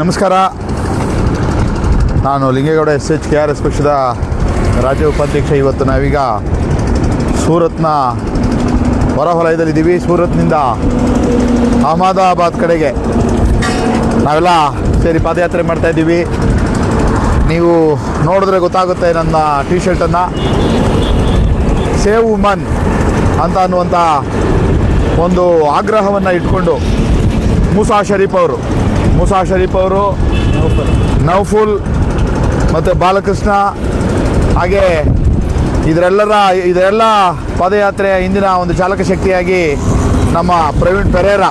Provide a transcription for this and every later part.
ನಮಸ್ಕಾರ. ನಾನು Lingegowda S H K R S ಪಕ್ಷದ ರಾಜ್ಯ ಉಪಾಧ್ಯಕ್ಷ ಇವತ್ತು ನಾವೀಗ ಸೂರತ್ನ ಹೊರವಲಯದಲ್ಲಿದ್ದೀವಿ. ಸೂರತ್ನಿಂದ ಅಹಮದಾಬಾದ್ ಕಡೆಗೆ ನಾವೆಲ್ಲ ಸೇರಿ ಪಾದಯಾತ್ರೆ ಮಾಡ್ತಾಯಿದ್ದೀವಿ ನೀವು ನೋಡಿದ್ರೆ ಗೊತ್ತಾಗುತ್ತೆ ನನ್ನ ಟಿ ಶರ್ಟನ್ನು ಸೇವ್ ಉಮನ್ ಅಂತ ಅನ್ನುವಂಥ ಒಂದು ಆಗ್ರಹವನ್ನು ಇಟ್ಕೊಂಡು ಮೂಸಾ ಶರೀಫ್ ಅವರು ಮೂಸಾ ಶರೀಫ್ ಅವರು ನೌಫುಲ್ ಮತ್ತು ಬಾಲಕೃಷ್ಣ ಹಾಗೆ ಇದರೆಲ್ಲರ ಇದರೆಲ್ಲ ಪಾದಯಾತ್ರೆಯ ಹಿಂದಿನ ಒಂದು ಚಾಲಕ ಶಕ್ತಿಯಾಗಿ ನಮ್ಮ ಪ್ರವೀಣ್ ಪೆರೇರ.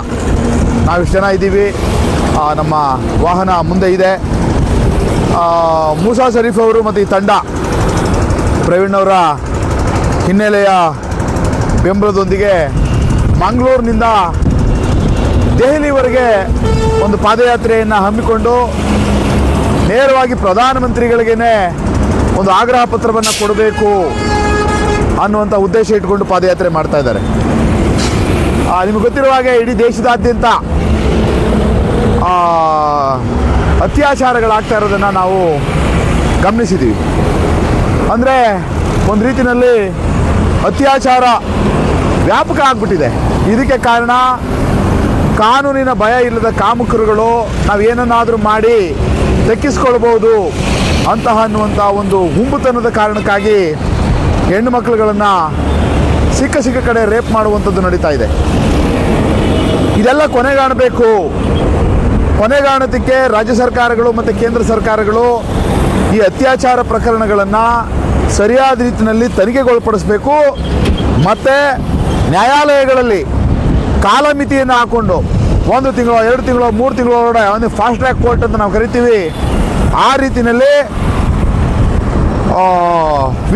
ನಾವಿಷ್ಟು ಜನ ಇದ್ದೀವಿ. ನಮ್ಮ ವಾಹನ ಮುಂದೆ ಇದೆ. ಮೂಸಾ ಶರೀಫ್ ಅವರು ಮತ್ತು ಈ ತಂಡ ಪ್ರವೀಣ್ ಅವರ ಹಿನ್ನೆಲೆಯ ಬೆಂಬಲದೊಂದಿಗೆ ಮಂಗಳೂರಿನಿಂದ ದೆಹಲಿವರೆಗೆ ಒಂದು ಪಾದಯಾತ್ರೆಯನ್ನು ಹಮ್ಮಿಕೊಂಡು ನೇರವಾಗಿ ಪ್ರಧಾನಮಂತ್ರಿಗಳಿಗೇನೆ ಒಂದು ಆಗ್ರಹ ಪತ್ರವನ್ನು ಕೊಡಬೇಕು ಅನ್ನುವಂಥ ಉದ್ದೇಶ ಇಟ್ಕೊಂಡು ಪಾದಯಾತ್ರೆ ಮಾಡ್ತಾ ಇದ್ದಾರೆ. ನಿಮಗೆ ಗೊತ್ತಿರುವ ಹಾಗೆ ಇಡೀ ದೇಶದಾದ್ಯಂತ ಅತ್ಯಾಚಾರಗಳಾಗ್ತಾ ಇರೋದನ್ನು ನಾವು ಗಮನಿಸಿದ್ದೀವಿ ಅಂದರೆ ಒಂದು ರೀತಿಯಲ್ಲಿ ಅತ್ಯಾಚಾರ ವ್ಯಾಪಕ ಆಗಿಬಿಟ್ಟಿದೆ. ಇದಕ್ಕೆ ಕಾರಣ ಕಾನೂನಿನ ಭಯ ಇಲ್ಲದ ಕಾಮುಕರುಗಳು ನಾವು ಏನನ್ನಾದರೂ ಮಾಡಿ ದಕ್ಕಿಸ್ಕೊಳ್ಬೋದು ಅಂತಹ ಅನ್ನುವಂಥ ಒಂದು ಹುಂಬುತನದ ಕಾರಣಕ್ಕಾಗಿ ಹೆಣ್ಣು ಮಕ್ಕಳುಗಳನ್ನು ಸಿಕ್ಕ ಸಿಕ್ಕ ಕಡೆ ರೇಪ್ ಮಾಡುವಂಥದ್ದು ನಡೀತಾ ಇದೆ. ಇದೆಲ್ಲ ಕೊನೆಗಾಣಬೇಕು. ಕೊನೆಗಾಣೋದಕ್ಕೆ ರಾಜ್ಯ ಸರ್ಕಾರಗಳು ಮತ್ತು ಕೇಂದ್ರ ಸರ್ಕಾರಗಳು ಈ ಅತ್ಯಾಚಾರ ಪ್ರಕರಣಗಳನ್ನು ಸರಿಯಾದ ರೀತಿಯಲ್ಲಿ ತನಿಖೆಗೊಳಪಡಿಸಬೇಕು. ಮತ್ತು ನ್ಯಾಯಾಲಯಗಳಲ್ಲಿ ಕಾಲಮಿತಿಯನ್ನು ಹಾಕ್ಕೊಂಡು ಒಂದು ತಿಂಗಳು, ಎರಡು ತಿಂಗಳು, ಮೂರು ತಿಂಗಳ ಒಂದು ಫಾಸ್ಟ್ ಟ್ರ್ಯಾಕ್ ಕೋರ್ಟ್ ಅಂತ ನಾವು ಕರಿತೀವಿ. ಆ ರೀತಿಯಲ್ಲಿ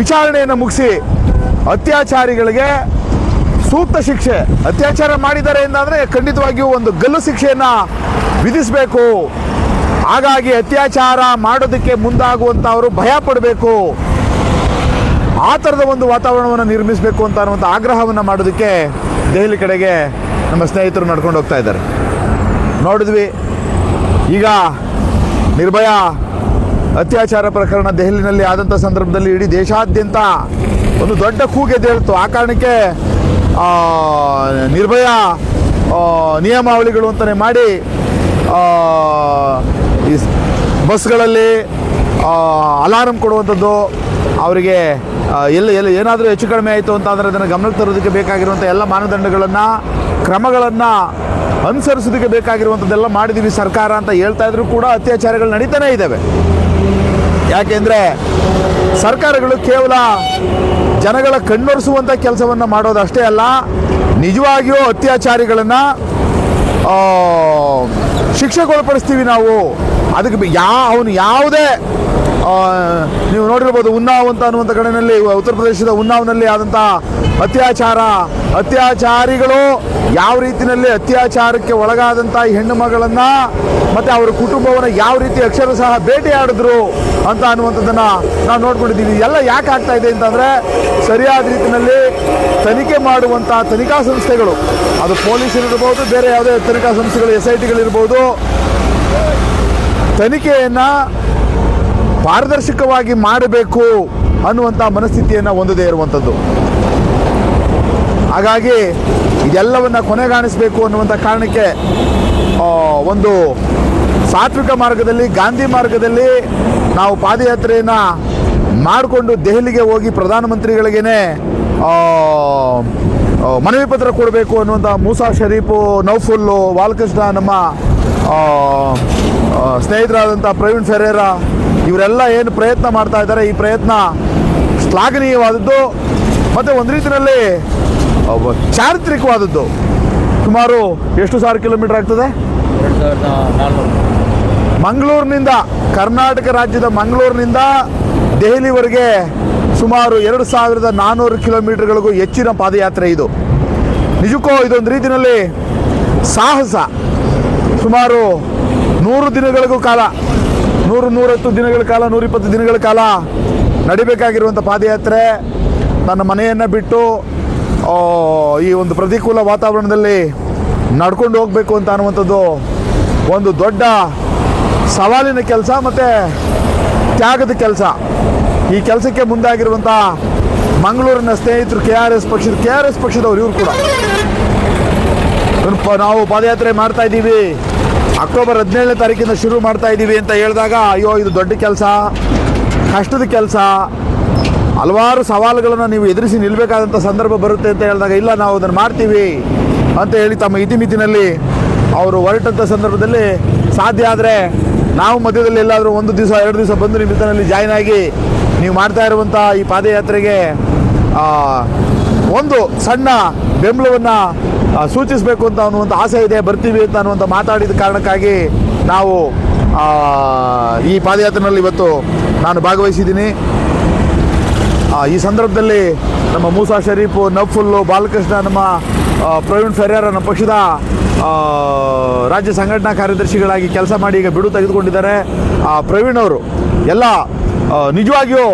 ವಿಚಾರಣೆಯನ್ನು ಮುಗಿಸಿ ಅತ್ಯಾಚಾರಿಗಳಿಗೆ ಸೂಕ್ತ ಶಿಕ್ಷೆ, ಅತ್ಯಾಚಾರ ಮಾಡಿದ್ದಾರೆ ಎಂದಾದರೆ ಖಂಡಿತವಾಗಿಯೂ ಒಂದು ಗಲ್ಲು ಶಿಕ್ಷೆಯನ್ನು ವಿಧಿಸಬೇಕು. ಹಾಗಾಗಿ ಅತ್ಯಾಚಾರ ಮಾಡೋದಕ್ಕೆ ಮುಂದಾಗುವಂಥವರು ಭಯ ಪಡಬೇಕು. ಆ ಥರದ ಒಂದು ವಾತಾವರಣವನ್ನು ನಿರ್ಮಿಸಬೇಕು ಅಂತ ಅನ್ನುವಂಥ ಆಗ್ರಹವನ್ನು ಮಾಡೋದಕ್ಕೆ ದೆಹಲಿ ಕಡೆಗೆ ನಮ್ಮ ಸ್ನೇಹಿತರು ನಡ್ಕೊಂಡು ಹೋಗ್ತಾ ಇದ್ದಾರೆ. ನೋಡಿದ್ವಿ, ಈಗ ನಿರ್ಭಯ ಅತ್ಯಾಚಾರ ಪ್ರಕರಣ ದೆಹಲಿನಲ್ಲಿ ಆದಂಥ ಸಂದರ್ಭದಲ್ಲಿ ಇಡೀ ದೇಶಾದ್ಯಂತ ಒಂದು ದೊಡ್ಡ ಕೂಗೆದ್ದೇಳ್ತು ಆ ಕಾರಣಕ್ಕೆ ನಿರ್ಭಯ ನಿಯಮಾವಳಿಗಳು ಅಂತಲೇ ಮಾಡಿ ಈ ಬಸ್ಗಳಲ್ಲಿ ಅಲಾರಂ ಕೊಡುವಂಥದ್ದು ಅವರಿಗೆ ಎಲ್ಲಿ ಎಲ್ಲಿ ಏನಾದರೂ ಹೆಚ್ಚು ಕಡಿಮೆ ಆಯಿತು ಅಂತ ಅಂದರೆ ಅದನ್ನು ಗಮನಕ್ಕೆ ತರೋದಕ್ಕೆ ಬೇಕಾಗಿರುವಂಥ ಎಲ್ಲ ಮಾನದಂಡಗಳನ್ನು, ಕ್ರಮಗಳನ್ನು ಅನುಸರಿಸೋದಕ್ಕೆ ಬೇಕಾಗಿರುವಂಥದ್ದೆಲ್ಲ ಮಾಡಿದ್ದೀವಿ ಸರ್ಕಾರ ಅಂತ ಹೇಳ್ತಾ ಇದ್ರು ಕೂಡ ಅತ್ಯಾಚಾರಗಳು ನಡೀತಾನೇ ಇದ್ದಾವೆ ಯಾಕೆಂದರೆ ಸರ್ಕಾರಗಳು ಕೇವಲ ಜನಗಳ ಕಣ್ಣೊರೆಸುವಂಥ ಕೆಲಸವನ್ನು ಮಾಡೋದಷ್ಟೇ ಅಲ್ಲ, ನಿಜವಾಗಿಯೂ ಅತ್ಯಾಚಾರಿಗಳನ್ನು ಶಿಕ್ಷೆಗೊಳಪಡಿಸ್ತೀವಿ ನಾವು. ಅದಕ್ಕೆ ಯಾ ಅವನು ಯಾವುದೇ ನೀವು ನೋಡಿರ್ಬೋದು ಉನ್ನಾವ್ ಅಂತ ಅನ್ನುವಂಥ ಕಡೆಯಲ್ಲಿ ಉತ್ತರ ಪ್ರದೇಶದ ಉನ್ನಾವ್ನಲ್ಲಿ ಆದಂಥ ಅತ್ಯಾಚಾರ. ಅತ್ಯಾಚಾರಿಗಳು ಯಾವ ರೀತಿಯಲ್ಲಿ ಅತ್ಯಾಚಾರಕ್ಕೆ ಒಳಗಾದಂಥ ಹೆಣ್ಣು ಮಗಳನ್ನು ಮತ್ತು ಅವರ ಕುಟುಂಬವನ್ನು ಯಾವ ರೀತಿ ಅಕ್ಷರ ಸಹ ಭೇಟಿಯಾಡಿದ್ರು ಅಂತ ಅನ್ನುವಂಥದ್ದನ್ನು ನಾವು ನೋಡ್ಕೊಂಡಿದ್ದೀವಿ. ಎಲ್ಲ ಯಾಕೆ ಆಗ್ತಾ ಇದೆ ಅಂತಂದರೆ ಸರಿಯಾದ ರೀತಿಯಲ್ಲಿ ತನಿಖೆ ಮಾಡುವಂಥ ತನಿಖಾ ಸಂಸ್ಥೆಗಳು. ಅದು ಪೊಲೀಸರಿರ್ಬೋದು, ಬೇರೆ ಯಾವುದೇ ತನಿಖಾ ಸಂಸ್ಥೆಗಳು, ಎಸ್ ಐ ಟಿಗಳಿರ್ಬೋದು, ತನಿಖೆಯನ್ನು ಪಾರದರ್ಶಕವಾಗಿ ಮಾಡಬೇಕು ಅನ್ನುವಂಥ ಮನಸ್ಥಿತಿಯನ್ನು ಹೊಂದದೇ ಇರುವಂಥದ್ದು ಹಾಗಾಗಿ ಇದೆಲ್ಲವನ್ನು ಕೊನೆಗಾಣಿಸಬೇಕು ಅನ್ನುವಂಥ ಕಾರಣಕ್ಕೆ ಒಂದು ಸಾತ್ವಿಕ ಮಾರ್ಗದಲ್ಲಿ, ಗಾಂಧಿ ಮಾರ್ಗದಲ್ಲಿ ನಾವು ಪಾದಯಾತ್ರೆಯನ್ನು ಮಾಡಿಕೊಂಡು ದೆಹಲಿಗೆ ಹೋಗಿ ಪ್ರಧಾನಮಂತ್ರಿಗಳಿಗೇನೆ ಮನವಿ ಪತ್ರ ಕೊಡಬೇಕು ಅನ್ನುವಂಥ ಮೂಸಾ ಶರೀಫು, ನೌಫುಲ್ಲು ಬಾಲಕೃಷ್ಣ ನಮ್ಮ ಸ್ನೇಹಿತರಾದಂಥ ಪ್ರವೀಣ್ ಫೆರೇರ ಇವರೆಲ್ಲ ಏನು ಪ್ರಯತ್ನ ಮಾಡ್ತಾ ಇದ್ದಾರೆ, ಈ ಪ್ರಯತ್ನ ಶ್ಲಾಘನೀಯವಾದದ್ದು ಮತ್ತು ಒಂದು ರೀತಿಯಲ್ಲಿ ಚಾರಿತ್ರಿಕವಾದದ್ದು. ಸುಮಾರು ಎಷ್ಟು ಸಾವಿರ ಕಿಲೋಮೀಟರ್ ಆಗ್ತದೆ? ಮಂಗಳೂರಿನಿಂದ, ಕರ್ನಾಟಕ ರಾಜ್ಯದ ಮಂಗಳೂರಿನಿಂದ ದೆಹಲಿವರೆಗೆ ಸುಮಾರು ಎರಡು ಸಾವಿರದ ನಾನ್ನೂರು ಕಿಲೋಮೀಟರ್ಗಳಿಗೂ ಹೆಚ್ಚಿನ ಪಾದಯಾತ್ರೆ ಇದು. ನಿಜಕ್ಕೂ ಇದೊಂದು ರೀತಿಯಲ್ಲಿ ಸಾಹಸ. ಸುಮಾರು ನೂರು ದಿನಗಳಿಗೂ ಕಾಲ ನೂರು ನೂರತ್ತು ದಿನಗಳ ಕಾಲ, ನೂರಿಪ್ಪತ್ತು ದಿನಗಳ ಕಾಲ ನಡಿಬೇಕಾಗಿರುವಂಥ ಪಾದಯಾತ್ರೆ ನನ್ನ ಮನೆಯನ್ನು ಬಿಟ್ಟು ಈ ಒಂದು ಪ್ರತಿಕೂಲ ವಾತಾವರಣದಲ್ಲಿ ನಡ್ಕೊಂಡು ಹೋಗಬೇಕು ಅಂತ ಅನ್ನುವಂಥದ್ದು ಒಂದು ದೊಡ್ಡ ಸವಾಲಿನ ಕೆಲಸ ಮತ್ತು ತ್ಯಾಗದ ಕೆಲಸ. ಈ ಕೆಲಸಕ್ಕೆ ಮುಂದಾಗಿರುವಂಥ ಮಂಗಳೂರಿನ ಸ್ನೇಹಿತರು ಕೆ ಆರ್ ಎಸ್ ಪಕ್ಷದ, ಕೆ ಆರ್ ಎಸ್ ಪಕ್ಷದವ್ರು ಇವರು ಕೂಡ. ನಾವು ಪಾದಯಾತ್ರೆ ಮಾಡ್ತಾ ಇದ್ದೀವಿ. ಅಕ್ಟೋಬರ್ ಹದಿನೇಳನೇ ತಾರೀಕಿಂದ ಶುರು ಮಾಡ್ತಾ ಇದ್ದೀವಿ ಅಂತ ಹೇಳಿದಾಗ, ಅಯ್ಯೋ, ಇದು ದೊಡ್ಡ ಕೆಲಸ, ಕಷ್ಟದ ಕೆಲಸ. ಹಲವಾರು ಸವಾಲುಗಳನ್ನು ನೀವು ಎದುರಿಸಿ ನಿಲ್ಲಬೇಕಾದಂಥ ಸಂದರ್ಭ ಬರುತ್ತೆ ಅಂತ ಹೇಳಿದಾಗ, ಇಲ್ಲ, ನಾವು ಅದನ್ನು ಮಾಡ್ತೀವಿ ಅಂತ ಹೇಳಿ ತಮ್ಮ ಇತಿಮಿತಿನಲ್ಲಿ ಅವರು ಹೊರಟಂಥ ಸಂದರ್ಭದಲ್ಲಿ ಸಾಧ್ಯ ಆದರೆ ನಾವು ಮಧ್ಯದಲ್ಲಿ ಎಲ್ಲಾದರೂ ಒಂದು ದಿವಸ, ಎರಡು ದಿವಸ ಬಂದು ನಿಮ್ಮ ಜಾಯ್ನ್ ಆಗಿ ನೀವು ಮಾಡ್ತಾ ಇರುವಂಥ ಈ ಪಾದಯಾತ್ರೆಗೆ ಒಂದು ಸಣ್ಣ ಬೆಂಬಲವನ್ನು ಸೂಚಿಸಬೇಕು ಅಂತ ಅನ್ನುವಂಥ ಆಸೆ ಇದೆ, ಬರ್ತೀವಿ ಅಂತ ಅನ್ನುವಂಥ ಮಾತಾಡಿದ ಕಾರಣಕ್ಕಾಗಿ ನಾವು ಈ ಪಾದಯಾತ್ರೆಯಲ್ಲಿ ಇವತ್ತು ನಾನು ಭಾಗವಹಿಸಿದ್ದೀನಿ. ಈ ಸಂದರ್ಭದಲ್ಲಿ ನಮ್ಮ ಮೂಸಾ ಶರೀಫು ನಫುಲ್ಲು ಬಾಲಕೃಷ್ಣ, ನಮ್ಮ ಪ್ರವೀಣ್ ಫೆರ್ಯಾರ, ನಮ್ಮ ಪಕ್ಷದ ರಾಜ್ಯ ಸಂಘಟನಾ ಕಾರ್ಯದರ್ಶಿಗಳಾಗಿ ಕೆಲಸ ಮಾಡಿ ಈಗ ಬಿಡು ತೆಗೆದುಕೊಂಡಿದ್ದಾರೆ. ಪ್ರವೀಣ್ ಅವರು ಎಲ್ಲ ನಿಜವಾಗಿಯೂ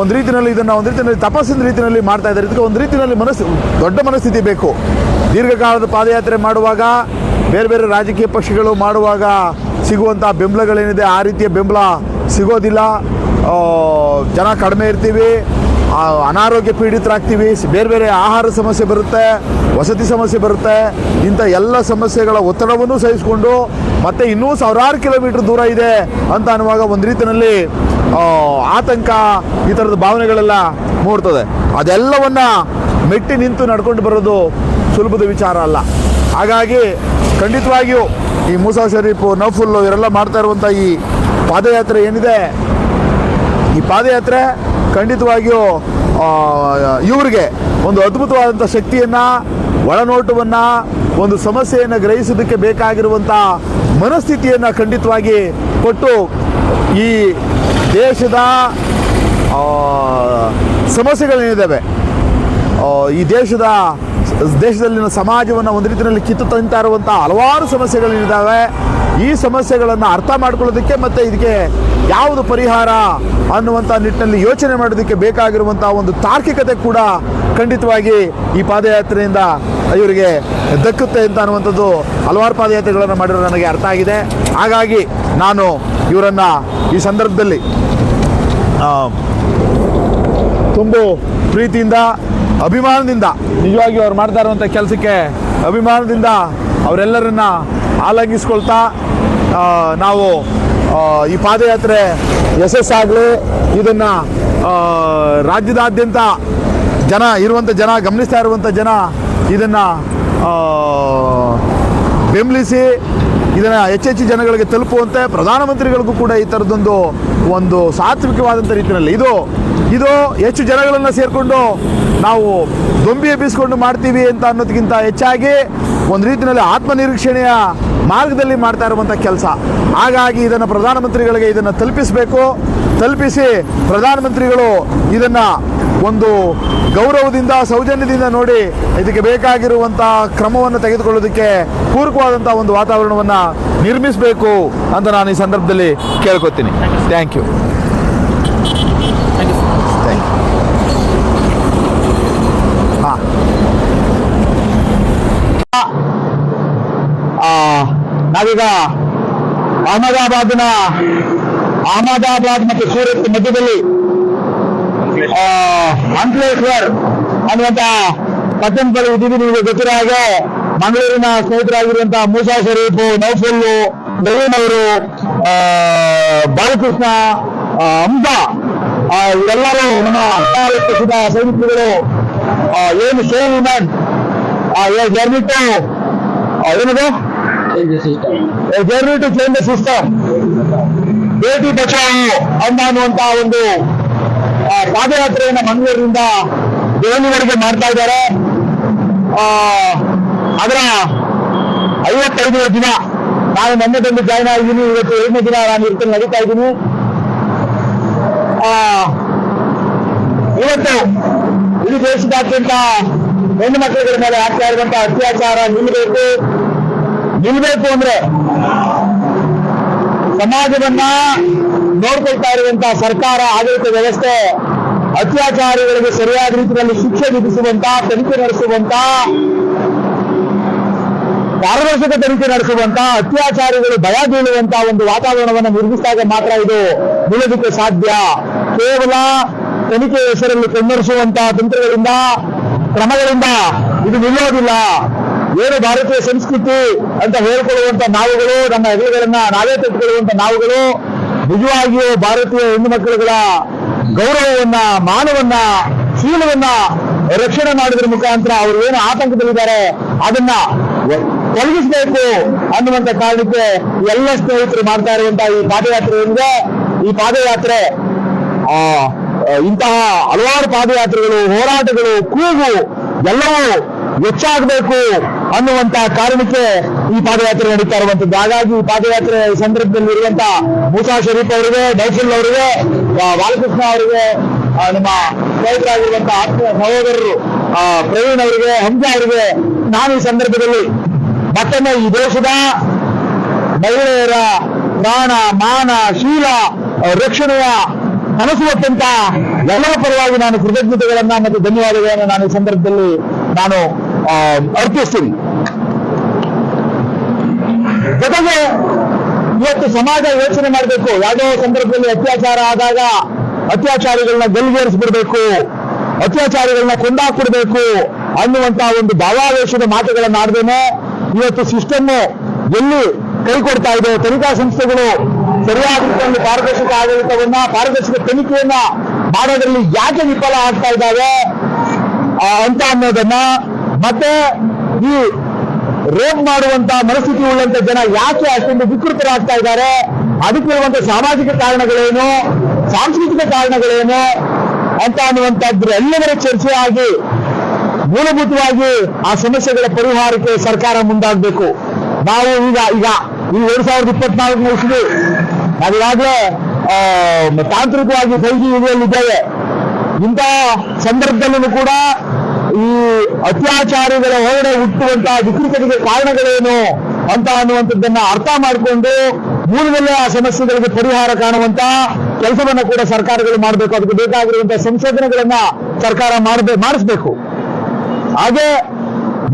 ಒಂದು ರೀತಿಯಲ್ಲಿ ಇದನ್ನು ಒಂದು ರೀತಿಯಲ್ಲಿ ತಪಸ್ಸಿನ ರೀತಿಯಲ್ಲಿ ಮಾಡ್ತಾ ಇದ್ದಾರೆ. ಇದಕ್ಕೆ ಒಂದು ರೀತಿಯಲ್ಲಿ ಮನಸ್ಸು, ದೊಡ್ಡ ಮನಸ್ಥಿತಿ ಬೇಕು. ದೀರ್ಘಕಾಲದ ಪಾದಯಾತ್ರೆ ಮಾಡುವಾಗ, ಬೇರೆ ಬೇರೆ ರಾಜಕೀಯ ಪಕ್ಷಗಳು ಮಾಡುವಾಗ ಸಿಗುವಂಥ ಬೆಂಬಲಗಳೇನಿದೆ, ಆ ರೀತಿಯ ಬೆಂಬಲ ಸಿಗೋದಿಲ್ಲ. ಜನ ಕಡಿಮೆ ಇರ್ತೀವಿ. ಅನಾರೋಗ್ಯ ಪೀಡಿತರಾಗ್ತೀವಿ, ಬೇರೆ ಬೇರೆ ಆಹಾರ ಸಮಸ್ಯೆ ಬರುತ್ತೆ, ವಸತಿ ಸಮಸ್ಯೆ ಬರುತ್ತೆ, ಇಂಥ ಎಲ್ಲ ಸಮಸ್ಯೆಗಳ ಒತ್ತಡವನ್ನು ಸಹಿಸಿಕೊಂಡು ಮತ್ತೆ ಇನ್ನೂ ಸಾವಿರಾರು ಕಿಲೋಮೀಟರ್ ದೂರ ಇದೆ ಅಂತ ಅನ್ನುವಾಗ ಒಂದು ರೀತಿಯಲ್ಲಿ ಆತಂಕ ಈ ಥರದ ಭಾವನೆಗಳೆಲ್ಲ ಮೂಡ್ತದೆ. ಅದೆಲ್ಲವನ್ನ ಮೆಟ್ಟಿ ನಿಂತು ನಡ್ಕೊಂಡು ಬರೋದು ಸುಲಭದ ವಿಚಾರ ಅಲ್ಲ. ಹಾಗಾಗಿ ಖಂಡಿತವಾಗಿಯೂ ಈ ಮೂಸಾ ಶರೀಫು ನಫುಲ್ಲು ಇವರೆಲ್ಲ ಮಾಡ್ತಾ ಇರುವಂಥ ಈ ಪಾದಯಾತ್ರೆ ಏನಿದೆ? ಈ ಪಾದಯಾತ್ರೆ ಖಂಡಿತವಾಗಿಯೂ ಇವರಿಗೆ ಒಂದು ಅದ್ಭುತವಾದಂಥ ಶಕ್ತಿಯನ್ನು, ಒಳನೋಟವನ್ನು, ಒಂದು ಸಮಸ್ಯೆಯನ್ನು ಗ್ರಹಿಸೋದಕ್ಕೆ ಬೇಕಾಗಿರುವಂಥ ಮನಸ್ಥಿತಿಯನ್ನು ಖಂಡಿತವಾಗಿ ಕೊಟ್ಟು ಈ ದೇಶದ ಸಮಸ್ಯೆಗಳೇನಿದ್ದಾವೆ ಈ ದೇಶದ, ದೇಶದಲ್ಲಿನ ಸಮಾಜವನ್ನು ಒಂದು ರೀತಿಯಲ್ಲಿ ಕಿತ್ತು ತಂತಾ ಇರುವಂಥ ಹಲವಾರು ಸಮಸ್ಯೆಗಳೇನಿದ್ದಾವೆ ಈ ಸಮಸ್ಯೆಗಳನ್ನು ಅರ್ಥ ಮಾಡ್ಕೊಳ್ಳೋದಕ್ಕೆ ಮತ್ತು ಇದಕ್ಕೆ ಯಾವುದು ಪರಿಹಾರ ಅನ್ನುವಂಥ ನಿಟ್ಟಿನಲ್ಲಿ ಯೋಚನೆ ಮಾಡೋದಕ್ಕೆ ಬೇಕಾಗಿರುವಂಥ ಒಂದು ತಾರ್ಕಿಕತೆ ಕೂಡ ಖಂಡಿತವಾಗಿ ಈ ಪಾದಯಾತ್ರೆಯಿಂದ ಇವರಿಗೆ ದಕ್ಕುತ್ತೆ ಅಂತ ಅನ್ನುವಂಥದ್ದು ಹಲವಾರು ಪಾದಯಾತ್ರೆಗಳನ್ನು ಮಾಡಿರೋ ನನಗೆ ಅರ್ಥ ಆಗಿದೆ. ಹಾಗಾಗಿ ನಾನು ಇವರನ್ನು ಈ ಸಂದರ್ಭದಲ್ಲಿ ತುಂಬ ಪ್ರೀತಿಯಿಂದ, ಅಭಿಮಾನದಿಂದ, ನಿಜವಾಗಿ ಅವ್ರು ಮಾಡ್ತಾ ಇರುವಂಥ ಕೆಲಸಕ್ಕೆ ಅಭಿಮಾನದಿಂದ ಅವರೆಲ್ಲರನ್ನ ಆಲಂಗಿಸ್ಕೊಳ್ತಾ ನಾವು ಈ ಪಾದಯಾತ್ರೆ ಯಶಸ್ಸಾಗಲಿ, ಇದನ್ನು ರಾಜ್ಯದಾದ್ಯಂತ ಜನ ಇರುವಂಥ ಜನ, ಗಮನಿಸ್ತಾ ಇರುವಂಥ ಜನ ಇದನ್ನು ಬೆಂಬಲಿಸಿ, ಇದನ್ನು ಹೆಚ್ಚೆಚ್ಚು ಜನಗಳಿಗೆ ತಲುಪುವಂತೆ ಪ್ರಧಾನಮಂತ್ರಿಗಳಿಗೂ ಕೂಡ ಈ ಥರದೊಂದು ಒಂದು ಸಾತ್ವಿಕವಾದಂಥ ರೀತಿಯಲ್ಲಿ ಇದು ಇದು ಹೆಚ್ಚು ಜನಗಳನ್ನು ಸೇರಿಕೊಂಡು ನಾವು ದೊಂಬಿ ಎಬ್ಬಿಸ್ಕೊಂಡು ಮಾಡ್ತೀವಿ ಅಂತ ಅನ್ನೋದಕ್ಕಿಂತ ಹೆಚ್ಚಾಗಿ ಒಂದು ರೀತಿಯಲ್ಲಿ ಆತ್ಮನಿರೀಕ್ಷಣೆಯ ಮಾರ್ಗದಲ್ಲಿ ಮಾಡ್ತಾ ಇರುವಂಥ ಕೆಲಸ. ಹಾಗಾಗಿ ಇದನ್ನು ಪ್ರಧಾನಮಂತ್ರಿಗಳಿಗೆ ಇದನ್ನು ತಲುಪಿಸಬೇಕು. ತಲುಪಿಸಿ ಪ್ರಧಾನಮಂತ್ರಿಗಳು ಇದನ್ನು ಒಂದು ಗೌರವದಿಂದ, ಸೌಜನ್ಯದಿಂದ ನೋಡಿ ಇದಕ್ಕೆ ಬೇಕಾಗಿರುವಂಥ ಕ್ರಮವನ್ನು ತೆಗೆದುಕೊಳ್ಳೋದಕ್ಕೆ ಪೂರಕವಾದಂಥ ಒಂದು ವಾತಾವರಣವನ್ನು ನಿರ್ಮಿಸಬೇಕು ಅಂತ ನಾನು ಈ ಸಂದರ್ಭದಲ್ಲಿ ಕೇಳ್ಕೊತೀನಿ. Thank you thank you sir thank you ಹಾಂ ನಾವೀಗ ಅಹಮದಾಬಾದ್ನ ಅಹಮದಾಬಾದ್ ಮತ್ತು ಸೂರತ್ ಮಧ್ಯದಲ್ಲಿ ಅಂಕ್ಲೇಶ್ವರ್ ಅನ್ನುವಂತ ಪಟ್ಟಣ ಬಳಿ ಇದ್ದೀವಿ ನಿಮಗೆ ಗೊತ್ತಿರೋ ಹಾಗೆ. ಮಂಗಳೂರಿನ ಸ್ನೇಹಿತರಾಗಿರುವಂತಹ ಮೂಸಾ ಶರೀಫು ನೌಫುಲ್ಲು ನವೀನ್ ಅವರು ಬಾಲಕೃಷ್ಣ ಅಂಬ ಇವೆಲ್ಲರೂ ನಮ್ಮ ಹತ್ತಾರು ಸೈನಿಕರು ಏನು ಸೇವ್ ವುಮೆನ್ ಜರ್ನಿಟ್ಟು ಏನದು? Journey to change the system Beti Bachao ಅನ್ನ ಅನ್ನುವಂತ ಒಂದು ಪಾದಯಾತ್ರೆಯನ್ನ ಮಂಗಳೂರಿನಿಂದ ದೆಹಲಿವರೆಗೆ ಮಾಡ್ತಾ ಇದ್ದಾರೆ. ಅದರ ಐವತ್ತೈದನೇ ದಿನ ನಾನು ಮೊನ್ನೆದೊಂದು ಜಾಯ್ನ್ ಆಗಿದ್ದೀನಿ. ಇವತ್ತು ಎರಡನೇ ದಿನ ನಾನು ಇರ್ತೇನೆ, ನಡೀತಾ ಇದ್ದೀನಿ. ಇವತ್ತು ಇಡೀ ದೇಶದಾದ್ಯಂತ ಹೆಣ್ಣು ಮಕ್ಕಳುಗಳ ಮೇಲೆ ಆಗ್ತಾ ಇರುವಂತಹ ಅತ್ಯಾಚಾರ ನಿಲ್ಲಬೇಕು. ನಿಲ್ಲಬೇಕು ಅಂದ್ರೆ ಸಮಾಜವನ್ನ ನೋಡ್ಕೊಳ್ತಾ ಇರುವಂತಹ ಸರ್ಕಾರ, ಆಡಳಿತ ವ್ಯವಸ್ಥೆ, ಅತ್ಯಾಚಾರಿಗಳಿಗೆ ಸರಿಯಾದ ರೀತಿಯಲ್ಲಿ ಶಿಕ್ಷೆ ವಿಧಿಸುವಂತ, ತನಿಖೆ ನಡೆಸುವಂತ, ಪಾರದರ್ಶಕ ತನಿಖೆ ನಡೆಸುವಂತ, ಅತ್ಯಾಚಾರಿಗಳು ಭಯ ಬೀಳುವಂತ ಒಂದು ವಾತಾವರಣವನ್ನು ನಿರ್ಮಿಸಿದಾಗ ಮಾತ್ರ ಇದು ನಿಲ್ಲೋದಕ್ಕೆ ಸಾಧ್ಯ. ಕೇವಲ ತನಿಖೆ ಹೆಸರಲ್ಲಿ ಕಣ್ಣರಿಸುವಂತಹ ತಂತ್ರಗಳಿಂದ, ಕ್ರಮಗಳಿಂದ ಇದು ನಿಲ್ಲೋದಿಲ್ಲ. ಏನು ಭಾರತೀಯ ಸಂಸ್ಕೃತಿ ಅಂತ ಹೇಳ್ಕೊಳ್ಳುವಂತ ನಾವುಗಳು ನಮ್ಮ ಹೆಗಲುಗಳನ್ನ ನಾವೇ ತಟ್ಟುಕೊಳ್ಳುವಂತ ನಾವುಗಳು ನಿಜವಾಗಿಯೂ ಭಾರತೀಯ ಹೆಣ್ಣು ಮಕ್ಕಳುಗಳ ಗೌರವವನ್ನ ಮಾನವನ್ನ ಶೀಲವನ್ನ ರಕ್ಷಣೆ ಮಾಡಿದ್ರ ಮುಖಾಂತರ ಅವರು ಏನು ಆತಂಕದಲ್ಲಿದ್ದಾರೆ ಅದನ್ನ ತೊಲಗಿಸಬೇಕು ಅನ್ನುವಂತ ಕಾರಣಕ್ಕೆ ಎಲ್ಲ ಸ್ನೇಹಿತರು ಮಾಡ್ತಾ ಅಂತ ಈ ಪಾದಯಾತ್ರೆ ಏನಿದೆ ಈ ಪಾದಯಾತ್ರೆ ಆ, ಇಂತಹ ಹಲವಾರು ಪಾದಯಾತ್ರೆಗಳು ಹೋರಾಟಗಳು ಕೂಗು ಎಲ್ಲವೂ ಹೆಚ್ಚಾಗಬೇಕು. ಅನ್ನುವಂತ ಕಾರಣಕ್ಕೆ ಈ ಪಾದಯಾತ್ರೆ ನಡೀತಾ ಇರುವಂತದ್ದು. ಹಾಗಾಗಿ ಈ ಪಾದಯಾತ್ರೆ ಸಂದರ್ಭದಲ್ಲಿ ಇರುವಂತಹ ಮೂಸಾ ಶರೀಫ್ ಅವರಿಗೆ, ಡೈಫುಲ್ ಅವರಿಗೆ ಬಾಲಕೃಷ್ಣ ಅವರಿಗೆ ನಮ್ಮ ಸ್ನೇಹಿತರಾಗಿರುವಂತಹ ಆತ್ಮೀಯ ಸಹೋದರರು ಪ್ರವೀಣ್ ಅವರಿಗೆ, ಹಂಜಾ ಅವರಿಗೆ ನಾನು ಈ ಸಂದರ್ಭದಲ್ಲಿ ಮತ್ತೊಮ್ಮೆ ಈ ದೇಶದ ಮಹಿಳೆಯರ ಪ್ರಾಣ, ಮಾನ, ಶೀಲ, ರಕ್ಷಣೆಯ ಕನಸು ಅತ್ಯಂತ ಎಲ್ಲರ ಪರವಾಗಿ ನಾನು ಕೃತಜ್ಞತೆಗಳನ್ನ ಮತ್ತು ಧನ್ಯವಾದಗಳನ್ನು ನಾನು ಈ ಸಂದರ್ಭದಲ್ಲಿ ನಾನು ಅರ್ಪಿಸ್ತೀನಿ. ಜೊತೆಗೆ ಇವತ್ತು ಸಮಾಜ ಯೋಚನೆ ಮಾಡಬೇಕು. ಯಾವುದೋ ಸಂದರ್ಭದಲ್ಲಿ ಅತ್ಯಾಚಾರ ಆದಾಗ ಅತ್ಯಾಚಾರಿಗಳನ್ನ ಗಲ್ಲಿಗೇರಿಸ್ಬಿಡ್ಬೇಕು. ಅತ್ಯಾಚಾರಿಗಳನ್ನ ಕೊಂದಾಕ್ಬಿಡ್ಬೇಕು ಅನ್ನುವಂತ ಒಂದು ಭಾವಾವೇಶದ ಮಾತುಗಳನ್ನ ಆಡ್ದೇನೆ ಇವತ್ತು ಸಿಸ್ಟಮ್ ಎಲ್ಲಿ ಕೈ ಕೊಡ್ತಾ ಇದೆ. ತನಿಖಾ ಸಂಸ್ಥೆಗಳು ಸರಿಯಾದ ಒಂದು ಪಾರದರ್ಶಕ ಆಡಳಿತವನ್ನ, ಪಾರದರ್ಶಕ ತನಿಖೆಯನ್ನ ಮಾಡೋದ್ರಲ್ಲಿ ಯಾಕೆ ವಿಫಲ ಆಗ್ತಾ ಇದ್ದಾವೆ? ಅಂತ ಅನ್ನೋದನ್ನ ಮತ್ತೆ ಈ ರೇಪ್ ಮಾಡುವಂತ ಮನಸ್ಥಿತಿ ಉಳ್ಳಂತ ಜನ ಯಾಕೆ ಅಷ್ಟೊಂದು ವಿಕೃತರಾಗ್ತಾ ಇದ್ದಾರೆ? ಅದಕ್ಕೆ ಅದಕ್ಕಿರುವಂತ ಸಾಮಾಜಿಕ ಕಾರಣಗಳೇನು? ಸಾಂಸ್ಕೃತಿಕ ಕಾರಣಗಳೇನು? ಅಂತ ಅನ್ನುವಂಥದ್ರ ಎಲ್ಲವರ ಚರ್ಚೆ ಮೂಲಭೂತವಾಗಿ ಆ ಸಮಸ್ಯೆಗಳ ಪರಿಹಾರಕ್ಕೆ ಸರ್ಕಾರ ಮುಂದಾಗಬೇಕು. ನಾವು ಈಗ ಈಗ ಈ ಎರಡ್ ಸಾವಿರದ ಇಪ್ಪತ್ನಾಲ್ಕನೇ ಇಸ್ವಿ ನಾವೀಗಾಗಲೇ ತಾಂತ್ರಿಕವಾಗಿ ಜಿ ಯುಗದಲ್ಲಿದ್ದೇವೆ ಇಂಥ ಸಂದರ್ಭದಲ್ಲೂ ಕೂಡ ಈ ಅತ್ಯಾಚಾರಿಗಳ ಹೊರಡೆ ಹುಟ್ಟುವಂತಹ ವಿಕೃತಿಗೆ ಕಾರಣಗಳೇನು ಅಂತ ಅನ್ನುವಂಥದ್ದನ್ನ ಅರ್ಥ ಮಾಡಿಕೊಂಡು ಮೂಲದಲ್ಲೇ ಆ ಸಮಸ್ಯೆಗಳಿಗೆ ಪರಿಹಾರ ಕಾಣುವಂತ ಕೆಲಸವನ್ನ ಕೂಡ ಸರ್ಕಾರಗಳು ಮಾಡಬೇಕು. ಅದಕ್ಕೆ ಬೇಕಾಗಿರುವಂತಹ ಸಂಶೋಧನೆಗಳನ್ನ ಸರ್ಕಾರ ಮಾಡಬೇಕು ಮಾಡಿಸ್ಬೇಕು. ಹಾಗೆ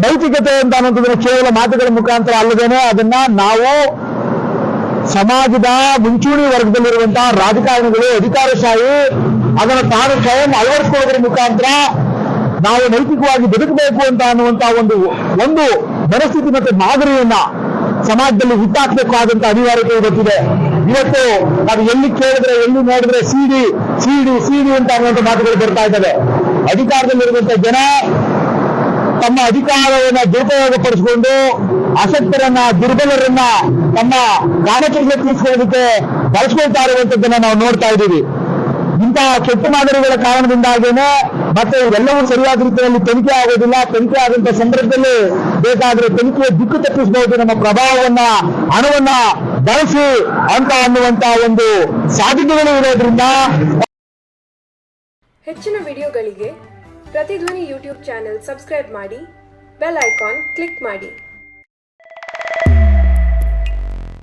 ನೈತಿಕತೆ ಅಂತ ಅನ್ನುವಂಥದ್ದನ್ನು ಕೇವಲ ಮಾತುಗಳ ಮುಖಾಂತರ ಅಲ್ಲದೇನೆ ಅದನ್ನ ನಾವು ಸಮಾಜದ ಮುಂಚೂಣಿ ವರ್ಗದಲ್ಲಿರುವಂತಹ ರಾಜಕಾರಣಿಗಳು, ಅಧಿಕಾರಶಾಹಿ, ಅದನ್ನು ತಾನು ಸ್ವಯಂ ಅಳವಡಿಸಿಕೊಳ್ಳೋದ್ರ ಮುಖಾಂತರ ನಾವು ನೈತಿಕವಾಗಿ ಬದುಕಬೇಕು ಅಂತ ಅನ್ನುವಂತ ಒಂದು ಒಂದು ಮನಸ್ಥಿತಿ ಮತ್ತೆ ಮಾದರಿಯನ್ನ ಸಮಾಜದಲ್ಲಿ ಹುಟ್ಟಾಕ್ಬೇಕಾದಂತ ಅನಿವಾರ್ಯತೆ ಇವತ್ತಿದೆ. ಇವತ್ತು ನಾವು ಎಲ್ಲಿ ಕೇಳಿದ್ರೆ, ಎಲ್ಲಿ ನೋಡಿದ್ರೆ ಸಿಡಿ ಸಿಡಿ ಸಿಡಿ ಅಂತ ಅನ್ನುವಂಥ ಮಾತುಗಳು ಬರ್ತಾ ಇದ್ದಾವೆ. ಅಧಿಕಾರದಲ್ಲಿರುವಂತ ಜನ ತಮ್ಮ ಅಧಿಕಾರವನ್ನ ದುರುಪಯೋಗ ಪಡಿಸಿಕೊಂಡು ಅಸಕ್ತರನ್ನ ದುರ್ಬಲರನ್ನ ತಮ್ಮ ಕಾಮಚರ್ಯ ತಿಳಿಸ್ಕೊಳ್ಳೋದಕ್ಕೆ ಬಳಸ್ಕೊಳ್ತಾ ಇರುವಂತದ್ದನ್ನ ನಾವು ನೋಡ್ತಾ ಇದ್ದೀವಿ. ಇಂತಹ ಕೆಟ್ಟ ಮಾದರಿಗಳ ಕಾರಣದಿಂದಾಗೇನೆ ಮತ್ತೆ ಇವೆಲ್ಲವೂ ಸರಿಯಾದ ರೀತಿಯಲ್ಲಿ ತನಿಖೆ ಆಗೋದಿಲ್ಲ. ತನಿಖೆ ಆದಂತ ಸಂದರ್ಭದಲ್ಲಿ ಬೇಕಾದ್ರೆ ತನಿಖೆಯ ದಿಕ್ಕು ತಪ್ಪಿಸಬಹುದು. ನಮ್ಮ ಪ್ರಭಾವವನ್ನ, ಹಣವನ್ನ ಬಳಸಿ ಅಂತ ಅನ್ನುವಂತ ಒಂದು ಸಾಧ್ಯತೆಗಳು ಇರೋದ್ರಿಂದ ಹೆಚ್ಚಿನ ವಿಡಿಯೋಗಳಿಗೆ ಪ್ರತಿಧ್ವನಿ ಯೂಟ್ಯೂಬ್ ಚಾನೆಲ್ ಸಬ್ಸ್ಕ್ರೈಬ್ ಮಾಡಿ, ಬೆಲ್ ಐಕಾನ್ ಕ್ಲಿಕ್ ಮಾಡಿ.